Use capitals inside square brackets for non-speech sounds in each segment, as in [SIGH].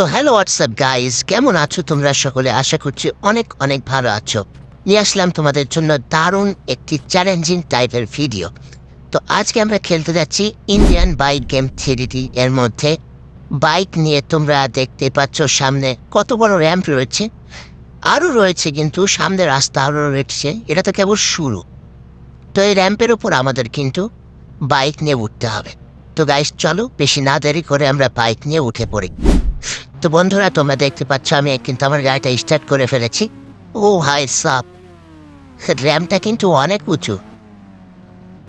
So hello WhatsApp guys কেমন আছো তোমরা সকলে? আশা করছি অনেক অনেক ভালো আছো। নিয়ে আসলাম তোমাদের জন্য দারুণ একটি চ্যালেঞ্জিং টাইপের ভিডিও তো আজকে আমরা খেলতে যাচ্ছি ইন্ডিয়ান বাইক গেম থ্রিডি এর মধ্যে। বাইক নিয়ে তোমরা দেখতে পাচ্ছ সামনে কত বড় র্যাম্প রয়েছে। আরও রয়েছে কিন্তু সামনে রাস্তা আরও রয়েছে। এটা তো কেবল শুরু। তো এই র্যাম্পের উপর আমাদের কিন্তু বাইক নিয়ে উঠতে হবে। তো গাইস চলো, বেশি না দেরি করে আমরা বাইক নিয়ে উঠে পড়ি। তো বন্ধুরা, তোমরা দেখতে পাচ্ছ আমি কিন্তু আমার গাড়িটা স্টার্ট করে ফেলেছি। ও হাই সাপ। র্যামটা কিন্তু অনেক উঁচু।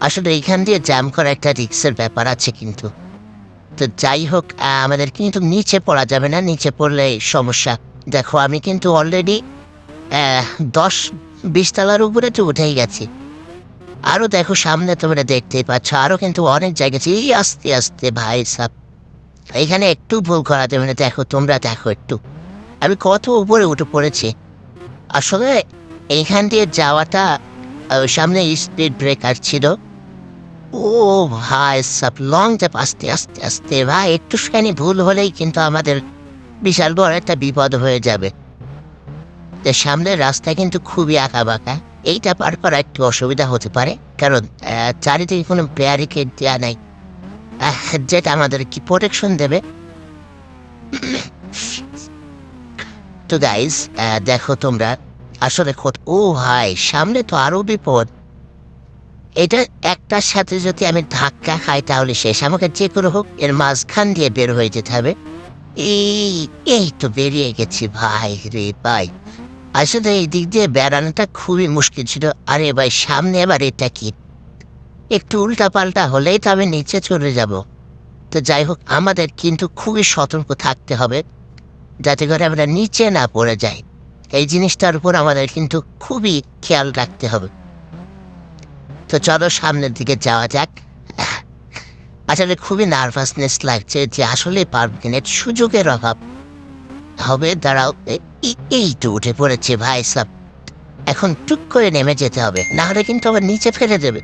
আসলে এইখান দিয়ে জ্যাম করা একটা রিক্সের ব্যাপার আছে কিন্তু। তো যাই হোক আমাদের কিন্তু নিচে পড়া যাবে না, নিচে পড়লে সমস্যা। দেখো, আমি কিন্তু অলরেডি দশ বিশ তলার উপরে তো উঠেই গেছি। আরও দেখো, সামনে তোমরা দেখতেই পাচ্ছ আরও কিন্তু অনেক জায়গা আছে। এই আস্তে আস্তে, ভাই সাপ। এখানে একটু ভুল করা যাবে না দেখো, তোমরা দেখো একটু। আমি কত উপরে উঠে পড়েছি। আসলে এইখান দিয়ে যাওয়াটা সামনে স্পিড ব্রেকার ছিল। ও ভাই, সব লং জাপ আস্তে আস্তে আস্তে। ভাই, একটুখানি ভুল হলেই কিন্তু আমাদের বিশাল বড় একটা বিপদ হয়ে যাবে। তো সামনের রাস্তা কিন্তু খুবই আঁকা বাঁকা এইটা পার করা একটু অসুবিধা হতে পারে। কারণ চারিদিকে কোনো ব্যারিকেড দেওয়া নাই। যেটা আমাদের কি প্রোটেকশন দেবে? তো গাইজ দেখো তোমরা, আসলে খোদ, ও ভাই, সামনে তো আরও বিপদ। এটা একটার সাথে যদি আমি ধাক্কা খাই, তাহলে শেষ। আমাকে যে করে হোক, এর মাঝখান দিয়ে বের হয়ে যেতে হবে। এই এই তো বেরিয়ে গেছি, ভাই রে ভাই। আসলে এই দিক দিয়ে বেড়ানোটা খুবই মুশকিল ছিল। আরে ভাই, সামনে এবার এটা কি? একটু উল্টা পাল্টা হলেই তো আমি নিচে চলে যাব। তো যাই হোক, আমাদের কিন্তু খুবই সতর্ক থাকতে হবে, যাতে করে আমরা নিচে না পড়ে যাই। এই জিনিসটার উপর আমাদের কিন্তু খুবই খেয়াল রাখতে হবে। তো চলো সামনের দিকে যাওয়া যাক। আসলে খুবই নার্ভাসনেস লাগছে যে আসলে পারব সুযোগের অভাব। হবে, দাঁড়াও এই- এই তো উঠে পড়েছে ভাই সাব। এখন টুক করে নেমে যেতে হবে, না হলে কিন্তু আবার নিচে ফেলে দেবে।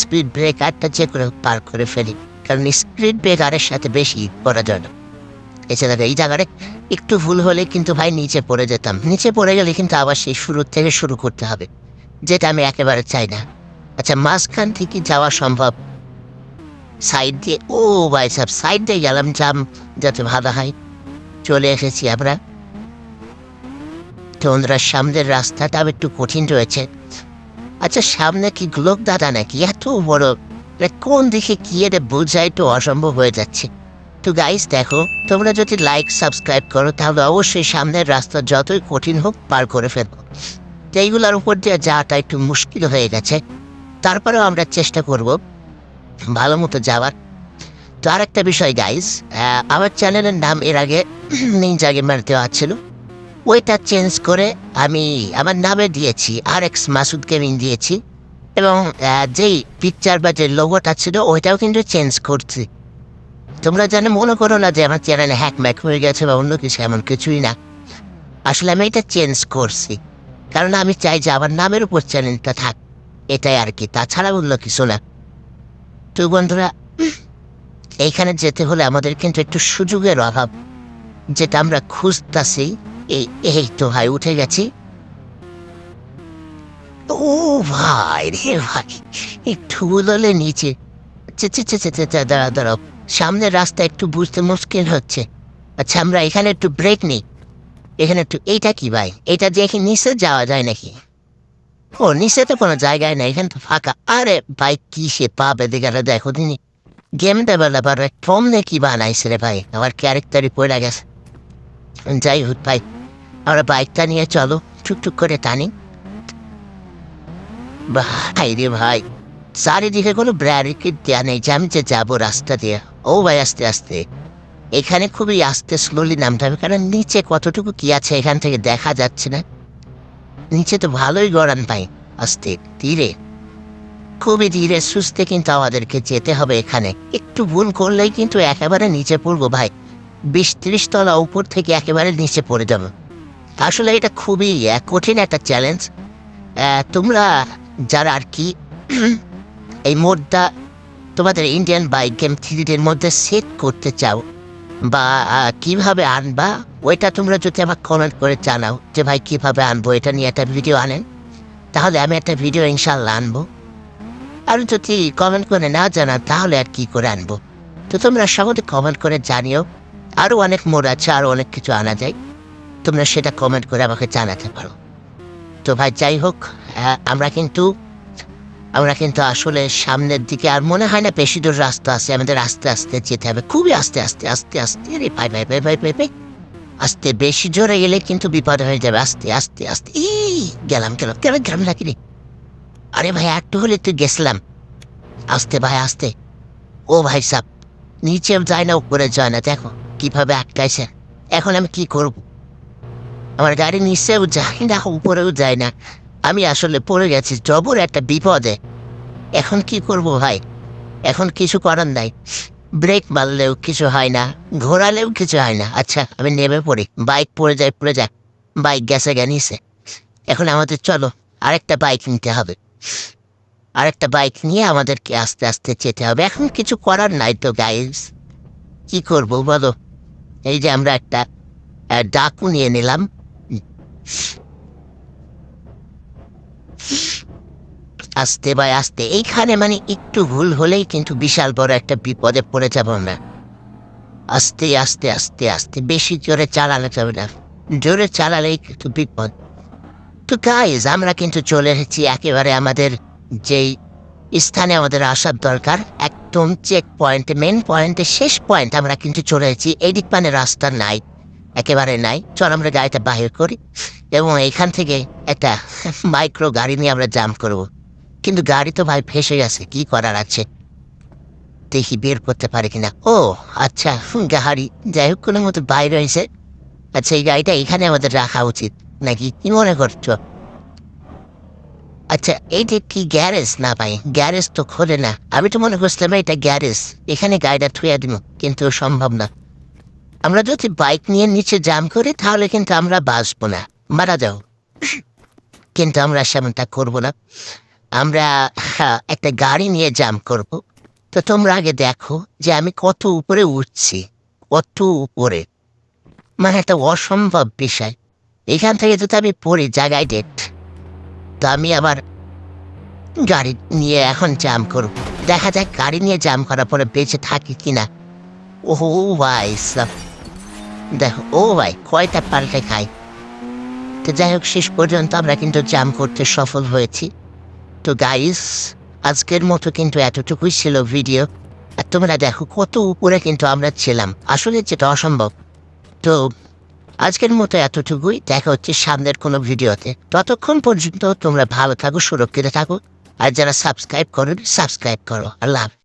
স্পিড ব্রেকারটা যে করে পার করে ফেলি, কারণ স্পিড ব্রেকারের সাথে বেশি করা যায় না এছাড়া এই জায়গাটা একটু ভুল হলে কিন্তু ভাই নিচে পড়ে যেতাম। নিচে পড়ে গেলে কিন্তু আবার সেই শুরু থেকে শুরু করতে হবে, যেটা আমি একেবারে চাই না। আচ্ছা মাঝখান থেকে যাওয়া সম্ভব। সাইড দিয়ে, ও ভাই সাহেব, সাইড দিয়ে গেলাম, জাম যাতে ভালো হয়। চলে এসেছি আমরা। তন্দ্রার সামনের রাস্তাটা একটু কঠিন রয়েছে। আচ্ছা সামনে কি গ্লোক দাদা নাকি? এত বড়। কোন দিকে কি এটা বোঝাই তো অসম্ভব হয়ে যাচ্ছে। তো গাইস দেখো, তোমরা যদি লাইক সাবস্ক্রাইব করো, তাহলে অবশ্যই সামনের রাস্তা যতই কঠিন হোক পার করে ফেলব। এইগুলোর উপর দিয়ে যাওয়াটা একটু মুশকিল হয়ে গেছে। তারপরেও আমরা চেষ্টা করব ভালো মতো যাওয়ার। তো আর একটা বিষয় গাইস আমার চ্যানেলের নাম এর আগে [CLEARS THROAT] নিনজা গেমার দেওয়া ছিল। ওইটা চেঞ্জ করে আমি আমার নামে দিয়েছি আর এক্স মাসুদ গেমিং দিয়েছি। এবং যেই পিকচার বা যে লোগোটা ছিল, ওইটাও কিন্তু চেঞ্জ করছি। তোমরা জানো মনে করো না যে আমার চ্যানেলে হ্যাক ম্যাক হয়ে গেছে বা অন্য কিছু, এমন কিছুই না। আসলে আমি এটা চেঞ্জ করছি। কারণ আমি চাই যে আমার নামের উপর চ্যানেলটা থাক। এটাই আর কি, তাছাড়া অন্য কিছু না। তো বন্ধুরা, এইখানে যেতে হলে আমাদের কিন্তু একটু সুযোগের অভাব, যেটা আমরা খুঁজতাছি। এই এই তো ভাই উঠে গেছি। ও ভাই রে ভাই একটু বললে নিচে। চে, দাঁড়াও সামনের রাস্তা একটু বুঝতে মুশকিল হচ্ছে। আচ্ছা আমরা এখানে একটু ব্রেক নিই। এখানে একটু এইটা কি ভাই? এটা কি নিচে যাওয়া যায় নাকি? ও নিচে তো কোনো জায়গায় নেই এখানে তো ফাঁকা। আরে ভাই কি সে পাবে দিকে দেখো দিনি। গেম ডেভেলপার ফর্ম নে কি বানাইছে রে ভাই? আমার ক্যারেক্টারই পড়ে গেছে। যাই হোক ভাই আমরা বাইকটা নিয়ে চলো। টুকটুক করে টানি। ভাই রে ভাই, চারিদিকে কোনো ব্যারিকেড দেওয়া নেই যে আমি যে যাব রাস্তা দিয়ে। ও ভাই, আস্তে আস্তে। এখানে খুবই আস্তে স্লোলি নামতে হবে, কারণ নিচে কতটুকু কি আছে এখান থেকে দেখা যাচ্ছে না। নিচে তো ভালোই গড়ান পাই আস্তে, ধীরে। খুবই ধীরে, সুস্থে কিন্তু আমাদেরকে যেতে হবে এখানে। একটু ভুল করলেই কিন্তু একেবারে নিচে পড়ব ভাই। বিশ ত্রিশ তলা উপর থেকে একেবারে নিচে পড়ে যাব। আসলে এটা খুবই কঠিন একটা চ্যালেঞ্জ তোমরা যারা আর কি, [CLEARS THROAT] এই মোডটা তোমাদের ইন্ডিয়ান বাইক গেম থ্রিডির মধ্যে সেট করতে চাও বা কীভাবে আনবা, ওইটা তোমরা যদি আমাকে কমেন্ট করে জানাও যে ভাই কীভাবে আনব, এটা নিয়ে একটা ভিডিও আনেন। তাহলে আমি একটা ভিডিও ইনশাল্লাহ আনব। আর যদি কমেন্ট করে না জানান, তাহলে আর কি করে আনব? তো তোমরা সবাই কমেন্ট করে জানিও। আরও অনেক মোড় আছে আরও অনেক কিছু আনা যায়। তোমরা সেটা কমেন্ট করে আমাকে জানাতে পারো। তো ভাই, যাই হোক আমরা কিন্তু আমরা কিন্তু আসলে সামনের দিকে আর মনে হয় না বেশি দূর রাস্তা আছে, আমাদের আস্তে আস্তে যেতে হবে, খুবই আস্তে আস্তে আস্তে আস্তে রে ভাই ভাই ভাই ভাই ভাই ভাই। আস্তে বেশি জোরে গেলে কিন্তু বিপদ হয়ে যাবে, আস্তে আস্তে আস্তে। এই গেলাম গেলাম গেলাম গেলাম নাকি রে আরে ভাই, একটু হলে তুই গেছিলাম। আস্তে ভাই, আস্তে। ও ভাই সাপ নিচেও যায় না, উপরে যায় না, দেখো কীভাবে আটকাইছে। এখন আমি কি করব? আমার গাড়ি নিচেও যায় না উপরেও যায় না। আমি আসলে পড়ে গেছি জবর একটা বিপদে। এখন কি করব ভাই? এখন কিছু করার নাই। ব্রেক মারলেও কিছু হয় না, ঘোরালেও কিছু হয় না। আচ্ছা আমি নেমে পড়ি। বাইক পড়ে যায়, পড়ে যাক। বাইক গেছে গে নিছে এখন আমাদের চলো, আরেকটা বাইক নিতে হবে। আরেকটা বাইক নিয়ে আমাদেরকে আস্তে আস্তে যেতে হবে। এখন কিছু করার নাই তো গাইজ কি করব বলো? এই যে আমরা একটা ডাকু নিয়ে নিলাম। আস্তে ভাই, আস্তে। এইখানে মানে একটু ভুল হলেই কিন্তু বিশাল বড় একটা বিপদে পড়ে যাব আমরা। আস্তে আস্তে আস্তে আস্তে। বেশি জোরে চালানো যাবে না। জোরে চালালেই কিন্তু বিপদ। তো গাইজ আমরা কিন্তু চলে এসেছি একেবারে আমাদের যেই স্থানে আমাদের আসার দরকার। একদম চেক পয়েন্টে মেন পয়েন্টে শেষ পয়েন্ট আমরা কিন্তু চলে এসেছি। এদিক মানে রাস্তা নাই। একেবারে নাই। চল আমরা গাড়িটা বাহির করি এবং এইখান থেকে একটা মাইক্রো গাড়ি নিয়ে আমরা জাম্প করব। কিন্তু গাড়ি তো ভাই ফেসে গেছে, কি করার আছে? দেখি বের করতে পারে কিনা। ও আচ্ছা গাড়ি। যাই হোক, কোনো মতো বাইরে হয়েছে। আচ্ছা এই গাড়িটা এখানে আমাদের রাখা উচিত। নাকি কি মনে করছ? আচ্ছা এইটা কি গ্যারেজ? না ভাই, গ্যারেজ তো খোলে না। আমি তো মনে করছিলাম এটা গ্যারেজ। এখানে গাড়িটা থুয়ে দিব, কিন্তু সম্ভব না। আমরা যদি বাইক নিয়ে নিচে জাম করি, তাহলে কিন্তু আমরা বাঁচবো না। মারা যাও। কিন্তু আমরা সেমনটা করব না। আমরা একটা গাড়ি নিয়ে জাম করব। তো তোমরা আগে দেখো যে আমি কত উপরে উঠছি, কত উপরে। মানে একটা অসম্ভব বিষয়। এখান থেকে যদি আমি পড়ি জায়গায় ডেট তো আমি আবার গাড়ি নিয়ে এখন জাম করব। দেখা যাক গাড়ি নিয়ে জাম করার পরে বেঁচে থাকি কিনা। ও ভাই দেখো, ও ভাই, কয়টা পাল্টে খাই তো যাই হোক, শেষ পর্যন্ত আমরা কিন্তু জাম করতে সফল হয়েছি। তো গাইস আজকের মতো কিন্তু এতটুকুই ছিল ভিডিও আর তোমরা দেখো, কত উপরে কিন্তু আমরা ছিলাম। আসলে যেটা অসম্ভব। তো আজকের মতো এতটুকুই। দেখা হচ্ছে সামনের কোনো ভিডিওতে ততক্ষণ পর্যন্ত তোমরা ভালো থাকো, সুরক্ষিত থাকো। আর যারা সাবস্ক্রাইব করো সাবস্ক্রাইব করো। আল্লাহ।